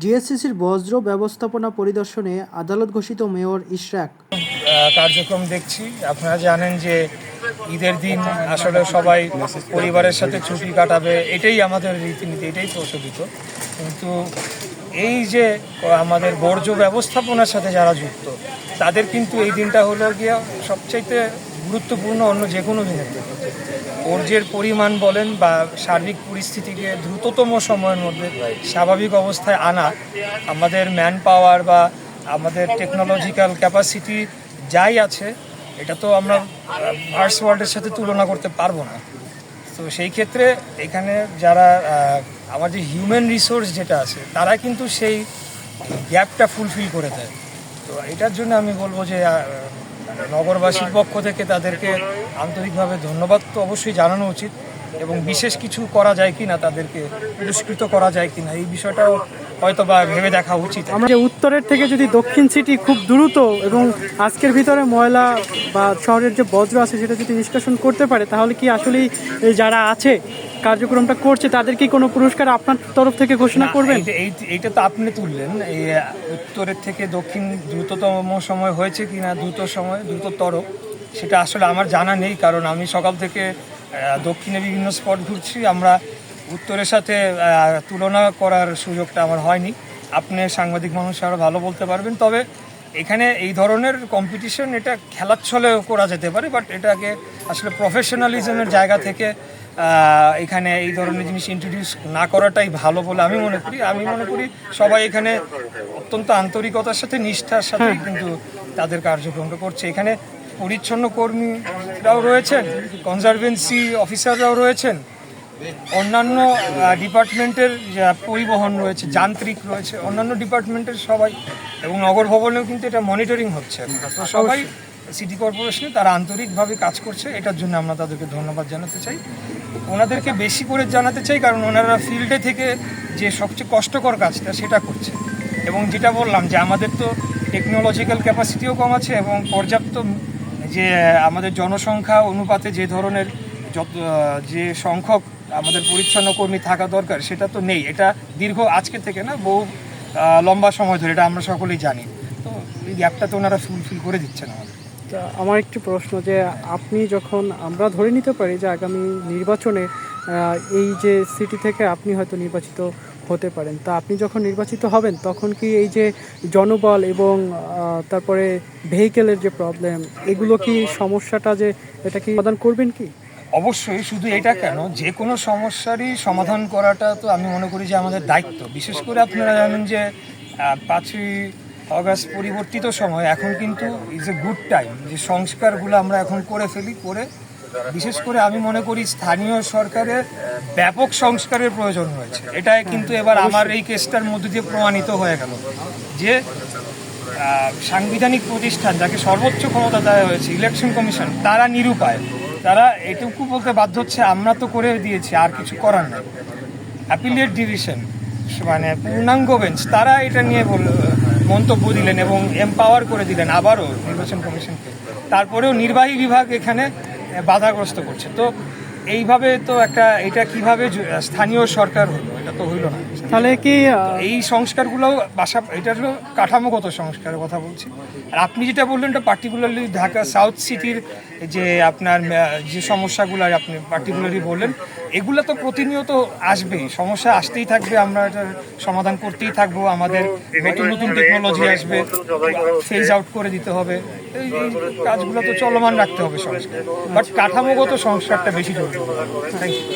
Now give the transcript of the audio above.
ডিএসসিসির বজ্র ব্যবস্থাপনা পরিদর্শনে আদালত ঘোষিত মেয়র ইশরাক। কার্যক্রম দেখছি। আপনারা জানেন যে ঈদের দিন আসলে সবাই পরিবারের সাথে ছুটি কাটাবে, এটাই আমাদের রীতিনীতি, এটাই প্রচলিত। কিন্তু এই যে আমাদের বর্জ্য ব্যবস্থাপনার সাথে যারা যুক্ত, তাদের কিন্তু এই দিনটা হলো গিয়ে সবচাইতে গুরুত্বপূর্ণ অন্য যে কোনো দিনের থেকে বর্জ্যের পরিমাণ বলেন বা সার্বিক পরিস্থিতিকে দ্রুততম সময়ের মধ্যে স্বাভাবিক অবস্থায় আনা, আমাদের ম্যান পাওয়ার বা আমাদের টেকনোলজিক্যাল ক্যাপাসিটি যাই আছে, এটা তো আমরা ভার্স ওয়ার্ল্ডের সাথে তুলনা করতে পারব না। তো সেই ক্ষেত্রে এখানে যারা যে হিউম্যান রিসোর্স যেটা আছে, তারা কিন্তু সেই গ্যাপটা ফুলফিল করে দেয়। তো এটার জন্য আমি বলব যে নগরবাসীর পক্ষ থেকে তাদেরকে আন্তরিকভাবে ধন্যবাদ তো অবশ্যই জানানো উচিত এবং বিশেষ কিছু করা যায় কি না তাদেরকে পুরস্কৃত করা যায় কি না এই বিষয়টাও হয়তো বা ভেবে দেখা উচিত। আমরা উত্তরের থেকে যদি দক্ষিণ সিটি খুব দ্রুত এবং আজকের ভিতরে ময়লা বা শহরের যে বজ্র আছে সেটা যদি নিষ্কাশন করতে পারে, তাহলে কি আসলেই যারা আছে কার্যক্রমটা করছে তাদের কি কোনো পুরস্কার আপনার তরফ থেকে ঘোষণা করবেন? এইটা- এই- এইটা তো আপনি তুললেন। এই উত্তরের থেকে দক্ষিণ দ্রুততম সময় হয়েছে কি না দ্রুত সময় দ্রুততর সেটা আসলে আমার জানা নেই কারণ আমি সকাল থেকে দক্ষিণে বিভিন্ন স্পট ঘুরছি। আমরা উত্তরের সাথে তুলনা করার সুযোগটা আমার হয়নি। আপনি সাংবাদিক মানুষ আরও ভালো বলতে পারবেন। তবে এখানে এই ধরনের কম্পিটিশন এটা খেলার ছলেও করা যেতে পারে বাট এটাকে আসলে প্রফেশনালিজমের জায়গা থেকে এখানে এই ধরনের জিনিস ইন্ট্রোডিউস না করাটাই ভালো বলে আমি মনে করি। আমি মনে করি সবাই এখানে অত্যন্ত আন্তরিকতার সাথে নিষ্ঠার সাথে কিন্তু তাদের কার্যক্রমটা করছে। এখানে পরিচ্ছন্ন কর্মীরাও রয়েছেন কনজারভেন্সি অফিসাররাও রয়েছেন অন্যান্য ডিপার্টমেন্টের পরিবহন রয়েছে যান্ত্রিক রয়েছে অন্যান্য ডিপার্টমেন্টের সবাই এবং নগর ভবনেও কিন্তু এটা মনিটরিং হচ্ছে। তো সবাই সিটি কর্পোরেশনে তারা আন্তরিকভাবে কাজ করছে এটার জন্য আমরা তাদেরকে ধন্যবাদ জানাতে চাই। ওনাদেরকে বেশি করে জানাতে চাই, কারণ ওনারা ফিল্ডে থেকে যে সবচেয়ে কষ্টকর কাজটা সেটা করছে। এবং যেটা বললাম যে আমাদের তো টেকনোলজিক্যাল ক্যাপাসিটিও কম আছে এবং পর্যাপ্ত যে আমাদের জনসংখ্যা অনুপাতে যে ধরনের যত যে সংখ্যক আমাদের পরিচ্ছন্ন কর্মী থাকা দরকার, সেটা তো নেই। এটা দীর্ঘ আজকে থেকে না, বহু লম্বা সময় ধরে, এটা আমরা সকলেই জানি। তো এই গ্যাপটা তো ওনারা ফুলফিল করে দিচ্ছেন আমাদের। আমার একটি প্রশ্ন যে আপনি যখন আমরা ধরে নিতে পারি যে আগামী নির্বাচনে এই যে সিটি থেকে আপনি হয়তো নির্বাচিত হতে পারেন, তা আপনি যখন নির্বাচিত হবেন তখন কি এই যে জনবল এবং তারপরে ভেহিকেলের যে প্রবলেম এগুলো কি সমস্যাটা যে এটা কি সমাধান করবেন কি? অবশ্যই শুধু এটা কেন, যে কোনো সমস্যারই সমাধান করাটা তো আমি মনে করি যে আমাদের দায়িত্ব। বিশেষ করে আপনারা জানেন যে পাঁচই অগাস্ট পরিবর্তিত সময়, এখন কিন্তু ইজ এ গুড টাইম যে সংস্কারগুলো আমরা এখন করে ফেলি, করে, বিশেষ করে আমি মনে করি স্থানীয় সরকারের ব্যাপক সংস্কারের প্রয়োজন হয়েছে। এটা কিন্তু এবার আমার এই কেসটার মধ্যে দিয়ে প্রমাণিত হয়ে গেল। যে সাংবিধানিক প্রতিষ্ঠান যাকে সর্বোচ্চ ক্ষমতা দেওয়া হয়েছে ইলেকশন কমিশন তারা নিরুপায়। তারা এটুকু বলতে বাধ্য হচ্ছে, আমরা তো করে দিয়েছি, আর কিছু করার নেই। অ্যাপিলিয়েট ডিভিশন মানে পূর্ণাঙ্গ বেঞ্চ তারা এটা নিয়ে বল- মন্তব্য দিলেন এবং এম্পাওয়ার করে দিলেন আবারও নির্বাচন কমিশনকে। তারপরেও নির্বাহী বিভাগ এখানে বাধাগ্রস্ত করছে। তো এইভাবে তো একটা এটা কীভাবে স্থানীয় সরকার হলো? এটা তো হইল না। তাহলে কি এই সংস্কারগুলো বাসা এটা হলো কাঠামোগত সংস্কারের কথা বলছি। আর আপনি যেটা বললেন এটা পার্টিকুলারলি ঢাকা সাউথ সিটির যে আপনার যে সমস্যাগুলো আপনি পার্টিকুলারলি বললেন এগুলো তো প্রতিনিয়ত আসবেই সমস্যা আসতেই থাকবে আমরা এটার সমাধান করতেই থাকব। আমাদের নতুন নতুন টেকনোলজি আসবে। ফেজ আউট করে দিতে হবে। এই কাজগুলো তো চলমান রাখতে হবে সংস্কার বাট কাঠামোগত সংস্কারটা বেশি জরুরি। Thank you